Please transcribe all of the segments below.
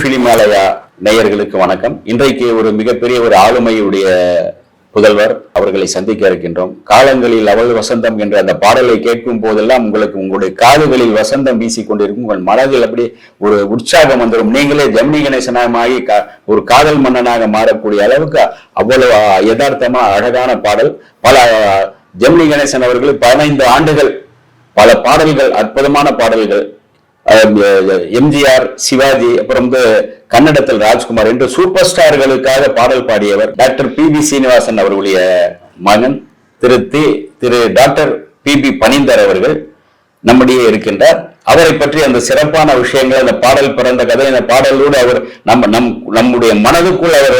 பிலிமாலயா நேயர்களுக்கு வணக்கம். இன்றைக்கு ஒரு மிகப்பெரிய ஒரு ஆளுமையுடைய புதல்வர் அவர்களை சந்திக்க இருக்கின்றோம். காலங்களில் அவள் வசந்தம் என்ற அந்த பாடலை கேட்கும் போதெல்லாம் உங்களுக்கு உங்களுடைய காதுகளில் வசந்தம் வீசி கொண்டிருக்கும். உங்கள் மனதில் அப்படி ஒரு உற்சாகம் வந்துடும் நீங்களே ஜெமினி கணேசனமாகி கா- ஒரு காதல் மன்னனாக மாறக்கூடிய அளவுக்கு அவ்வளவு யதார்த்தமா அழகான பாடல். பல ஜெமினி கணேசன் அவர்கள் பதினைந்து ஆண்டுகள் பல பாடல்கள் அற்புதமான பாடல்கள் எம்ஜிஆர் சிவாஜி அப்புறம் வந்து கன்னடத்தில் ராஜ்குமார் என்று சூப்பர் ஸ்டார்களுக்காக பாடல் பாடியவர் டாக்டர் பி பி சீனிவாசன் அவர்களுடைய மகன் திரு தி திரு டாக்டர் பி பி பனிந்தர் அவர்கள் நம்முடைய இருக்கின்றார். அவரை பற்றி அந்த சிறப்பான விஷயங்கள் அந்த பாடல் பிறந்த கதை அந்த பாடலோடு அவர் நம்ம நம் நம்முடைய மனதுக்குள் அவர்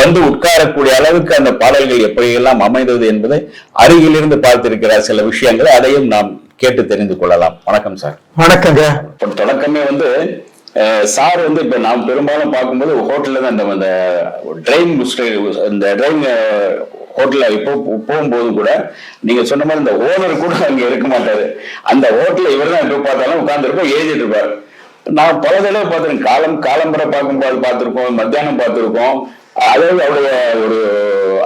வந்து உட்காரக்கூடிய அளவுக்கு அந்த பாடல்கள் எப்படியெல்லாம் அமைந்தது என்பதை அருகிலிருந்து பார்த்திருக்கிறார். சில விஷயங்களை அதையும் நாம் கேட்டு தெரிந்து கொள்ளலாம். வணக்கம் சார். வணக்கங்க. இப்போ தொடக்கமே வந்து சார் வந்து இப்ப நாம் பெரும்பாலும் பார்க்கும்போது ஹோட்டல்ல தான் இந்த ட்ரெயின் இந்த ட்ரெயின் ஹோட்டல்ல இப்போ போகும்போது கூட நீங்க சொன்ன மாதிரி இந்த ஓனர் கூட அங்க இருக்க மாட்டாரு. அந்த ஹோட்டல்ல இவர் தான் எப்ப பார்த்தாலும் உட்கார்ந்துருப்போம் எழுதிட்டு இருப்பார் நான் பல தடவை பார்த்திருக்கேன். காலம் காலம்பரை பார்க்கும்போது பார்த்திருக்கோம் மத்தியானம் பார்த்திருக்கோம் அதாவது அவருடைய ஒரு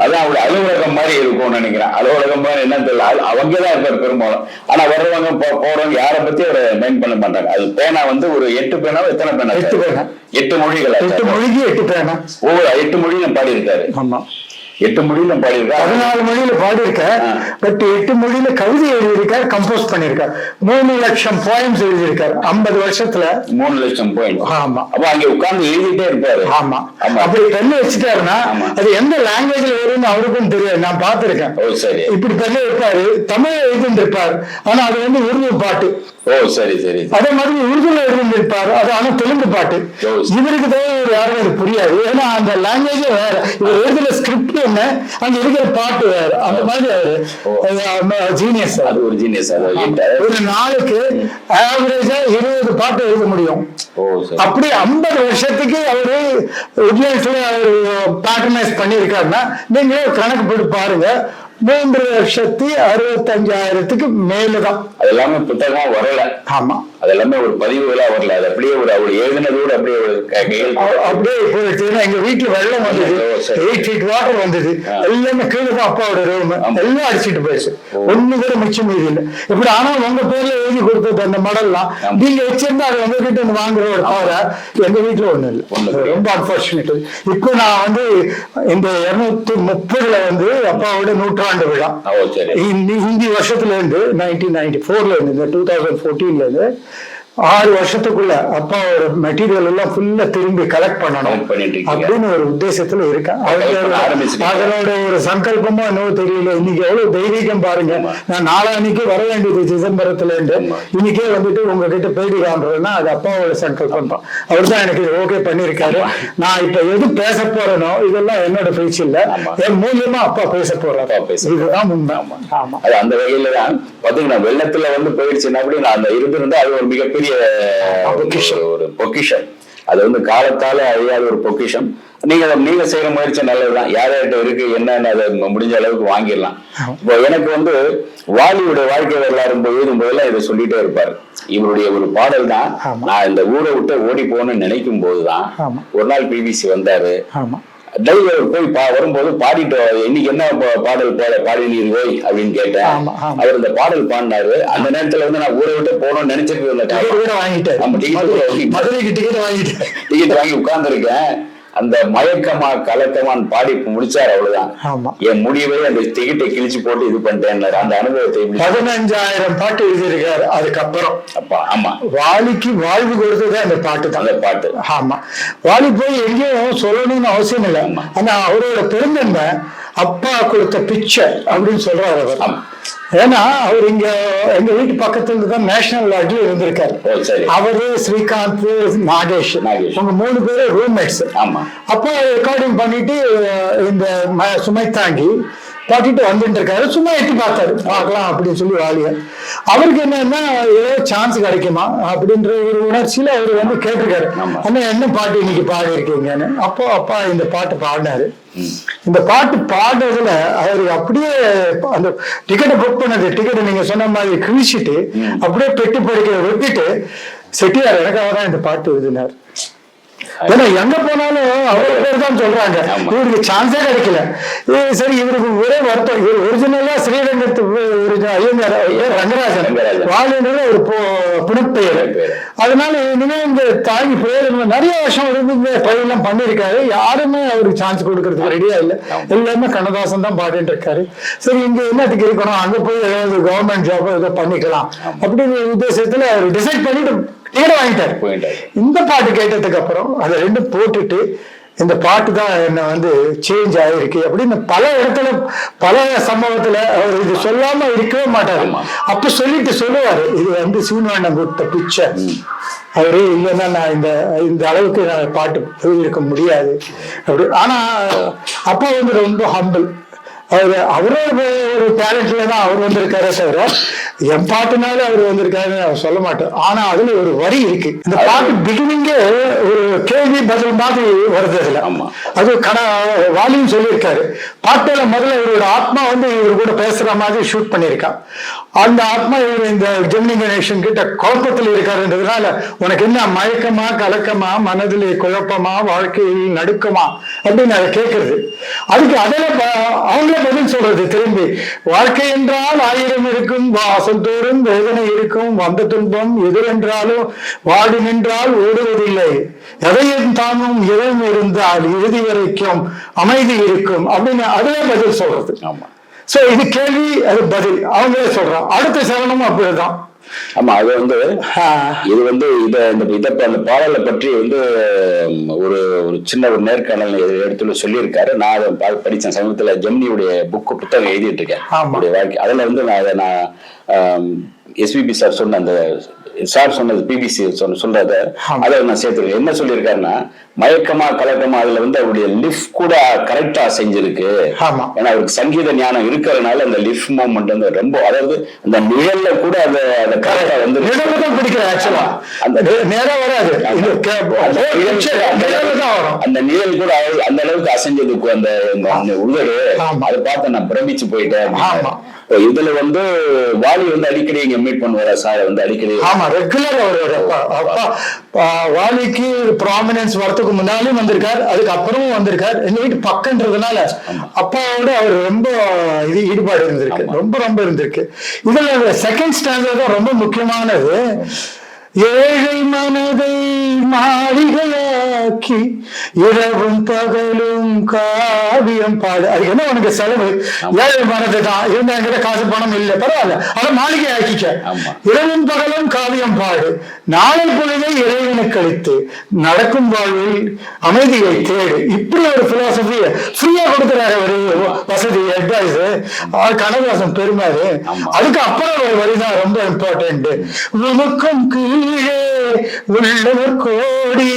அதான் அவருடைய அலுவலகம் மாதிரி இருக்கும்னு நினைக்கிறேன். அலுவலகம் மாதிரி என்ன தெரியல. அவங்க தான் இருப்பார் பெரும்பாலும். ஆனா வர்றவங்க போறவங்க யாரை பத்தி அவரை மைண்ட் பண்ண மாட்டாங்க. அது பேனா வந்து ஒரு எட்டு பேனாவோ எத்தனை பேனா? எட்டு பேனா. எட்டு மொழிகள். எட்டு மொழிக்கு எட்டு பேனா? ஒவ்வொரு எட்டு மொழியிலும் பாடியிருக்காரு. ஆமா. எட்டு மொழியிலும் பாடியிருக்காரு. பதினாலு மொழியில பாடியிருக்கார். பட் எட்டு மொழியில கவிதை எழுதியிருக்கார் கம்போஸ் பண்ணியிருக்கார். மூணு லட்சம் போயம்ஸ் எழுதியிருக்கார். ஐம்பது வருஷத்துல. மூணு லட்சம் பாயிண்ட் ஆமா. அப்ப அங்க உட்கார்ந்து எழுதிட்டே இருப்பாரு. ஆமா. அப்படி பெண்ணு வச்சுட்டாருன்னா. அது எந்த லாங்குவேஜ்ல வரும்னு அவருக்கும் தெரியாது. நான் பார்த்திருக்கேன். ஓ சரி. இப்படி பெண்ணு இருப்பாரு தமிழ் எழுதிருப்பார் ஆனா அது வந்து உருது பாட்டு. ஓ சரி சரி அதே மாதிரி உருதுல எழுதியிருப்பார் அது ஆனா தெலுங்கு பாட்டு. இவருக்கு ஒரு யாரும் அது புரியாது. ஏன்னா அந்த லாங்குவேஜே வேற. இவர் எழுதுற ஸ்கிரிப்ட் என்ன? அங்க இருக்கிற பாட்டு வேற. அந்த மாதிரி ஜீனியஸ் அது ஒரு ஜீனியஸ் ஒரு நாளுக்கு ஆவரேஜா இருபது பாட்டு எழுத முடியும். அப்படி ஐம்பது வருஷத்துக்கு அவரு உட்லேண்ட்ஸ்ல அவர் பேட்டர்னைஸ் பண்ணியிருக்காருன்னா நீங்களே கணக்கு போட்டு பாருங்க. மூன்று லட்சத்தி அறுபத்தஞ்சாயிரத்துக்கு மேலுதான். அது எல்லாமே புத்தகமா வரல. ஆமா. அது எல்லாமே ஒரு பதிவுகளா வரல. அது அப்படியே ஒரு அவர் எழுதினதோடு அப்படியே ஒரு அப்படியே போயிடுச்சு. ஏன்னா எங்க வீட்டுல வெள்ளம் வந்தது. எயிட் ஃபீட் வாட்டர் வந்தது. எல்லாமே கீழே தான் அப்பாவோட ரூம். எல்லாம் அடிச்சிட்டு போயிடுச்சு. ஒண்ணு கூட மிச்சம் மீதி இல்லை. இப்படி ஆனா உங்க பேர்ல எழுதி கொடுத்தது அந்த மடல்லாம். நீங்க வச்சிருந்தா அது உங்க கிட்ட வாங்குற ஒரு தவிர எங்க வீட்டுல ஒண்ணு இல்லை. ஒண்ணு இல்லை. ரொம்ப அன்பார்ச்சுனேட் இப்போ நான் வந்து இந்த இருநூத்தி முப்பதுல வந்து அப்பாவோட நூற்றாண்டு விழா. ஓ சரி. இந்த வருஷத்துல இருந்து நைன்டீன் நைன்டி ஃபோர்ல இருந்து இந்த டூ தௌசண்ட் ஃபோர்டீன்ல இருந்து ஆறு வருஷத்துக்குள்ள அப்பாவோட மெட்டீரியல் எல்லாம் ஃபுல்லா திரும்பி கலெக்ட் பண்ணணும். அப்படின்னு ஒரு உத்தேசத்துல இருக்கேன். அதனோட ஒரு சங்கல்பமா என்னவோ தெரியல. இன்னைக்கு எவ்வளவு தெய்வீகம் பாருங்க. நான் நாளான்னைக்கு வர வேண்டியது சிதம்பரத்துல இருந்து. இன்னைக்கே வந்துட்டு உங்ககிட்ட பேட்டி காண்றதுன்னா அது அப்பாவோட சங்கல்பம் தான். அவர் தான் எனக்கு ஓகே பண்ணிருக்காரு நான் இப்ப எது பேச போறேனோ இதெல்லாம் என்னோட பேச்சு இல்ல. என் மூலியமா அப்பா பேச போறாரு. அப்பா இதுதான் உண்மை. ஆமா. அது அந்த வகையில தான். பாத்தீங்கன்னா வெள்ளத்துல வந்து போயிடுச்சுன்னா கூட நான் அந்த இருந்திருந்தா அது ஒரு மிகப்பெரிய பொக்கிஷம். ஒரு பொக்கிஷம். அது வந்து காலத்தால அழியாத ஒரு பொக்கிஷம். நீங்க நீங்க செய்யற முயற்சி நல்லதுதான். யார் யார்கிட்ட இருக்கு என்னன்னு அதை முடிஞ்ச அளவுக்கு வாங்கிடலாம். இப்போ எனக்கு வந்து வாலியுடைய வாழ்க்கை வரலாறு எழுதும் போதெல்லாம் இதை சொல்லிட்டே இருப்பாரு. இவருடைய ஒரு பாடல் தான். நான் இந்த ஊரை விட்டு ஓடி போகணும்னு நினைக்கும் போதுதான். ஒரு நாள் பிபிசி வந்தாரு. டிரைவர் போய் பா வரும்போது பாடிட்டு இன்னைக்கு என்ன பாடல் பாட பாடினீர் ஓய் அப்படின்னு கேட்டேன். அவர் இந்த பாடல் பாடினாரு அந்த நேரத்துல வந்து நான் ஊரை விட்டு போகணும்னு நினைச்சிட்டு இருந்த டிக்கெட் time. கூட வாங்கிட்டாரு ஆமா, ticket கூட மதுரை- வாங்கிட்டாரு. மதுரைக்கு டிக்கெட் வாங்கிட்டாரு டிக்கெட் வாங்கி உட்கார்ந்துருக்கேன் அந்த மயக்கமா கலக்கமான்னு பாடி முடிச்சாரு அவ்வளவுதான். ஆமா. என் முடிவை அந்த டிக்கெட்டை கிழிச்சு போட்டு இது பண்ணிட்டேன் அந்த அனுபவத்தை பதினஞ்சாயிரம் பாட்டு எழுதியிருக்காரு அதுக்கப்புறம். அப்பா ஆமா. வாலிக்கு வாழ்வு கொடுத்ததே அந்த பாட்டு தான். அந்த பாட்டு. ஆமா. வாலி போய் எங்கேயும் சொல்லணும்னு அவசியம் இல்லை. ஆனா அவரோட பெருந்தன்மை அப்பா கொடுத்த பிச்சை அப்படின்னு சொல்றாரு அவர். ஏன்னா அவர் இங்க எங்க வீட்டு பக்கத்துல தான் நேஷனல் லாட்ஜில் இருந்திருக்காரு அவரு ஸ்ரீகாந்த் நாகேஷ். உங்க மூணு பேரும் ரூம்மேட்ஸ் ஆமா. அப்போ ரெக்கார்டிங் பண்ணிட்டு இந்த சுமை தாங்கி பாட்டிட்டு வந்துட்டு இருக்காரு. சும்மா எட்டி பார்த்தாரு. பார்க்கலாம் அப்படின்னு சொல்லி வாலிய. அவருக்கு என்னன்னா ஏதோ சான்ஸ் கிடைக்குமா? அப்படின்ற ஒரு உணர்ச்சியில அவர் வந்து கேட்டிருக்காரு. அண்ணா என்ன பாட்டு இன்னைக்கு பாடி இருக்கீங்கன்னு அப்போ அப்பா இந்த பாட்டு பாடினாரு. இந்த பாட்டு பாடுறதுல அவருக்கு அப்படியே அந்த டிக்கெட்டை புக் பண்ணது டிக்கெட்டை நீங்க சொன்ன மாதிரி கிழிச்சிட்டு அப்படியே பெட்டி படிக்க விட்டுட்டு செட்டியார் எனக்காக தான் இந்த பாட்டு எழுதினார். ஏன்னா எங்க போனாலும் அவர் பேர் தான் சொல்றாங்க. இவருக்கு சான்ஸே கிடைக்கல. சரி இவருக்கு ஒரே வருத்தம். இவர் ஒரிஜினலா ஸ்ரீரங்கத்து ஐயங்கார் ரங்கராஜன். வாழ்ன்றது ஒரு புனப்பெயர். அதனால இனிமே இந்த தாங்கி பேர் நிறைய வருஷம் இருந்து இந்த பயிரெல்லாம் பண்ணியிருக்காரு. யாருமே அவருக்கு சான்ஸ் கொடுக்கறதுக்கு ரெடியா இல்ல. எல்லாமே கண்ணதாசன் தான் பாடிட்டு இருக்காரு. சரி இங்க என்னத்துக்கு இருக்கணும்? அங்க போய் ஏதாவது கவர்மெண்ட் ஜாப் ஏதோ பண்ணிக்கலாம். அப்படின்னு உத்தேசத்துல அவர் டிசைட் பண்ணிட்டு டிக்கெட் வாங்கிட்டாரு. இந்த பாட்டு கேட்டதுக்கு அப்புறம் அதை ரெண்டும் போட்டுட்டு இந்த பாட்டு தான் என்ன வந்து சேஞ்ச் ஆயிருக்கு அப்படின்னு பல இடத்துல பல சம்பவத்துல அவர் இது சொல்லாம இருக்கவே மாட்டாரு. அப்ப சொல்லிட்டு சொல்லுவாரு இது வந்து சீனிவாண்டம் கொடுத்த பிக்சர் அவரு இல்லைன்னா நான் இந்த இந்த அளவுக்கு நான் பாட்டு எழுதியிருக்க முடியாது. அப்படி ஆனா அப்பா வந்து ரொம்ப ஹம்பிள் அவர் அவரே ஒரு டேலண்ட்ல தான் அவர் வந்திருக்காரே தவிர என் பாட்டுனால அவர் வந்திருக்காருன்னு நான் சொல்ல மாட்டேன் ஆனா அதுல ஒரு வரி இருக்கு. இந்த பாட்டு பிகினிங்கே ஒரு கேள்வி பதில் மாதிரி வருது அதுல. ஆமா. அது கட வாலியும் சொல்லியிருக்காரு. பாட்டுல முதல்ல இவரோட ஆத்மா வந்து இவர் கூட பேசுற மாதிரி ஷூட் பண்ணியிருக்கான் அந்த ஆத்மா இவர் இந்த ஜெமினி கணேசன் கிட்ட குழப்பத்தில் இருக்காருன்றதுனால உனக்கு என்ன மயக்கமா கலக்கமா மனதிலே குழப்பமா வாழ்க்கையில் நடுக்கமா அப்படின்னு அதை கேட்கறது அதுக்கு அதில் அவங்களே பதில் சொல்றது? திரும்பி வாழ்க்கை என்றால் ஆயிரம் இருக்கும் வாசல் தோறும் வேதனை இருக்கும் வந்த துன்பம் எதிரென்றாலும் வாடி நின்றால் ஓடுவதில்லை. எதையும் தாங்கும் எதுவும் இருந்தால் இறுதி வரைக்கும் அமைதி இருக்கும் அப்படின்னு அதுவே பதில் சொல்றது. ஆமா. சோ இது கேள்வி அது பதில். அவங்களே சொல்றான் அடுத்த சரணமும் அப்படிதான். ஆமா அது வந்து இது வந்து இத இந்த அந்த பாடலை பற்றி வந்து ஒரு ஒரு சின்ன ஒரு நேர்காணல் இடத்துல சொல்லியிருக்காரு. நான் அதை பா- படிச்சேன். சமீபத்துல ஜெமினியுடைய புக்கு புத்தகம் எழுதிட்டு இருக்கேன். அவருடைய வாழ்க்கை. அதுல வந்து நான் அதை நான் எஸ்பிபி சார் சொன்ன அந்த சார் சொன்னது பிபிசி சொன்ன சொல்றத. அதை நான் சேர்த்துருக்கேன் என்ன சொல்லியிருக்காருன்னா மயக்கமா கலக்கமா அதுல வந்து அவருடைய லிஃப்ட் கூட கரெக்டா செஞ்சிருக்கு. ஏன்னா அவருக்கு சங்கீத ஞானம் இருக்கிறதுனால அந்த லிஃப்ட் மூமெண்ட் வந்து ரொம்ப அதாவது அந்த நிழல்ல கூட அந்த அந்த கரெக்டா வந்து நிழல்ல தான் பிடிக்கிற ஆக்சுவலா அந்த- அந்த நேரா வராது. அந்த நிழல் நிழல் கூட அந்த அளவுக்கு அசைஞ்சதுக்கு அந்த உதடு. அதை பார்த்து நான் பிரமிச்சு போயிட்டேன் இதுல வந்து வாலி வந்து அடிக்கடி இங்க மீட் பண்ணுவாரா சார் வந்து அடிக்கடி. ஆமா ரெகுலர் வாலிக்கு ப்ராமினன்ஸ் வரதுக்கு முன்னாலும் வந்திருக்கார் அதுக்கு அப்புறமும் வந்திருக்கார். எங்க வீட்டு பக்கன்றதுனால அப்பாவோட அவர் ரொம்ப இது ஈடுபாடு இருந்திருக்கு. ரொம்ப ரொம்ப இருந்திருக்கு. இதுல செகண்ட் ஸ்டாண்டர்ட் தான் ரொம்ப முக்கியமானது. ஏழை மனதை மாளிகையாக்கி இரவும் பகலும் காவியம் பாடு. அதுக்கு என்ன உனக்கு செலவு? ஏழை மனதை தான். இருந்தா என்கிட்ட காசு பணம் இல்லை. பரவாயில்ல. அதை மாளிகை ஆக்கிக்க. இரவும் பகலும் காவியம் பாடு. நாளை பொழுதை இறைவனுக்கு அளித்து நடக்கும் வாழ்வில் அமைதியை தேடு. இப்படி ஒரு பிலாசபிய ஃப்ரீயா கொடுக்குறாரு ஒரு வசதி அட்வைஸ் கனகாசம் பெருமாறு. அதுக்கு அப்புறம் ஒரு வரிதான் ரொம்ப இம்பார்ட்டன்ட் உனக்கும் கீழே உள்ளவர் கோடி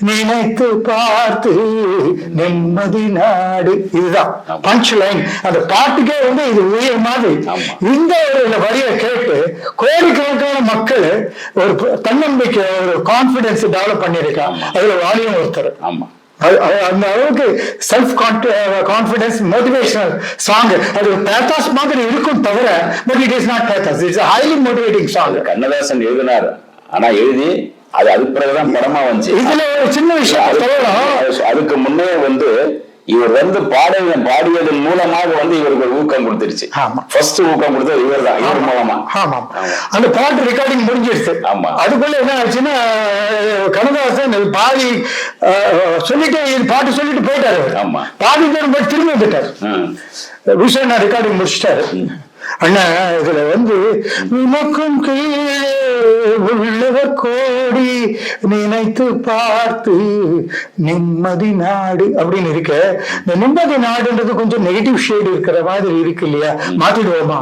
நினைத்து பார்த்து நிம்மதி நாடு இதுதான். பஞ்ச் லைன் அந்த பாட்டுக்கே வந்து இது உயிர் மாதிரி. இந்த ஒரு வரியை கேட்டு கோடிக்கணக்கான மக்கள் ஒரு தன்னம்பிக்கை ஒரு கான்பிடன்ஸ் டெவலப் பண்ணியிருக்காங்க ஆமா. அதுல வாலியும் ஒருத்தர். ஆமா. அந்த அளவுக்கு செல்ஃப் கான்பிடன்ஸ் மோட்டிவேஷனல் சாங் அது பேத்தாஸ் மாதிரி இருக்கும் தவிர but it is not pathos it's highly motivating song Kannadasan எழுதினார். ஆனா எழுதி அது அதுக்கு பிறகுதான் படமா வந்துச்சு. இதுல ஒரு சின்ன விஷயம் அதுக்கு முன்னே வந்து இவர் வந்து பாடிய பாடியதன் மூலமாக வந்து இவருக்கு ஒரு ஊக்கம் கொடுத்துருச்சு. ஆமா. ஃபர்ஸ்ட் ஊக்கம் கொடுத்தது இவர் தான் இவர் மூலமா ஆமாம் அந்த பாட்டு ரெக்கார்டிங் முடிஞ்சிருச்சு. ஆமா. அதுக்குள்ள என்ன ஆச்சுன்னா இது பாதி சொல்லிட்டு பாட்டு சொல்லிட்டு போயிட்டாரு. ஆமா. பாதி பேர் போய் திரும்பி வந்துட்டாரு. விஷயம் ரெக்கார்டிங் முடிச்சிட்டாரு. அண்ணா இதுல வந்து உனக்கும் கீழே உள்ளவர் கோடி நினைத்து பார்த்து நிம்மதி நாடு அப்படின்னு இருக்கு. இந்த நிம்மதி நாடுன்றது கொஞ்சம் நெகட்டிவ் ஷேடு இருக்கிற மாதிரி இருக்கு இல்லையா? மாத்திடுவோமா.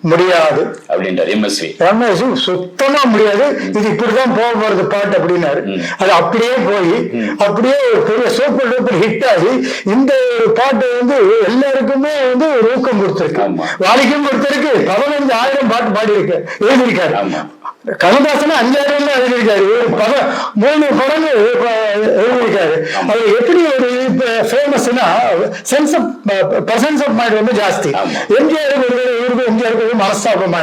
முடியாது. அப்படின்றார் எம்எஸ்வி. சுத்தமா முடியாது. இது இப்படிதான் போக போறது பாட்டு அப்படின்னாரு. அது அப்படியே போய் அப்படியே ஒரு பெரிய சூப்பர் டூப்பர் ஹிட் ஆகி இந்த ஒரு பாட்டு வந்து எல்லாருக்குமே வந்து ஒரு ஊக்கம் கொடுத்திருக்கு. வாலிக்கும் கொடுத்திருக்கு. பதினஞ்சு ஆயிரம் பாட்டு பாடி இருக்கு எழுதியிருக்காரு. கண்ணதாசன் அஞ்சாயிரம் எழுதியிருக்காரு. ஒரு பத மூணு படங்கள் எழுதியிருக்காரு. அது எப்படி ஒரு ஃபேமஸ்னா sense of presence of mind ரொம்ப ஜாஸ்தி. ஆமா. எம்ஜிஆர் ஒரு எம்ஜிஆருக்கு ஒரு மனஸ்தாபம்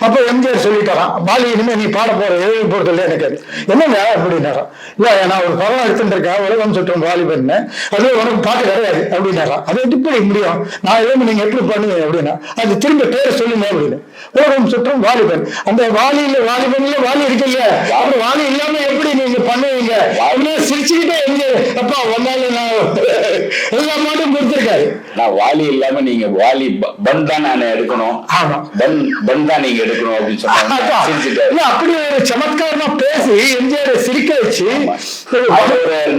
அப்போ எம்ஜிஆர் சொல்லிட்டாராம் பாலி இனிமே நீ பாட போற எழுதி போறது இல்லை எனக்கு என்னங்க அப்படின்னாராம். இல்லை நான் ஒரு படம் எடுத்துட்டு இருக்கேன் உலகம் சுற்றும் வாலிபன் அது உனக்கு பாட்டு கிடையாது அப்படின்னாராம். அது எப்படி முடியும். நான் எழுதி நீங்க எப்படி பண்ணுவீங்க அப்படின்னா. அது திரும்ப பேரை சொல்லுங்க அப்படின்னு. உலகம் சுற்றும் வாலிபன். அந்த வாலியில வாலிபன்ல வாலி இருக்கு இல்ல அப்புறம் வாலி இல்லாம எப்படி நீங்க பண்ணுவீங்க? அப்படின்னு சிரிச்சுக்கிட்டே எங்க அப்பா ஒன்னால நான் எல்லா மாட்டும் கொடுத்துருக்காரு. நான் வாலி இல்லாம நீங்க வாலி ப- பன் தான் நான் எடுக்கணும். தான் நீங்க எடுக்கணும் அப்படின்னு சொன்னாங்க. அப்படி ஒரு சமத்காரமா பேசி எம்ஜிஆர் சிரிக்க வச்சு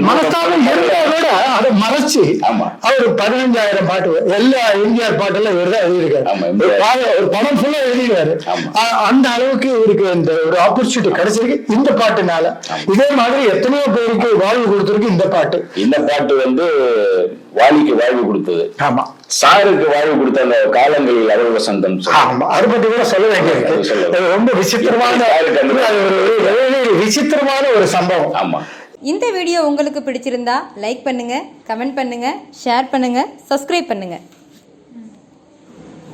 மனஸ்தாபம் இருந்தவரோட அதை மறைச்சு. அவர் பதினஞ்சாயிரம் பாட்டு எல்லா எம்ஜிஆர் பாட்டெல்லாம் இவர் தான் எழுதியிருக்காரு ஒரு படம் ஃபுல்லா எழுதிடுவாரு அந்த அளவுக்கு இவருக்கு இந்த ஒரு ஆப்பர்ச்சுனிட்டி கிடைச்சிருக்கு இந்த பாட்டுனால. இதே மாதிரி எத்தனையோ பேருக்கு வாழ்வு கொடுத்திருக்கு இந்த பாட்டு. இந்த பாட்டு வந்து வாலிக்கு வாழ்வு கொடுத்தது. ஆமா. சாருக்கு வாழ்வு கொடுத்த அந்த காலங்களில் அவள் வசந்தம் ஆமா அதை பத்தி கூட சொல்ல வேண்டியிருக்கு. அது ரொம்ப விசித்திரமான விசித்திரமான ஒரு சம்பவம். ஆமா. இந்த வீடியோ உங்களுக்கு பிடிச்சிருந்தா லைக் பண்ணுங்க கமெண்ட் பண்ணுங்க ஷேர் பண்ணுங்க சப்ஸ்கிரைப் பண்ணுங்க.